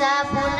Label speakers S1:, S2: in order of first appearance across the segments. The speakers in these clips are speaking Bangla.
S1: সাবুন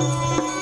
S1: Música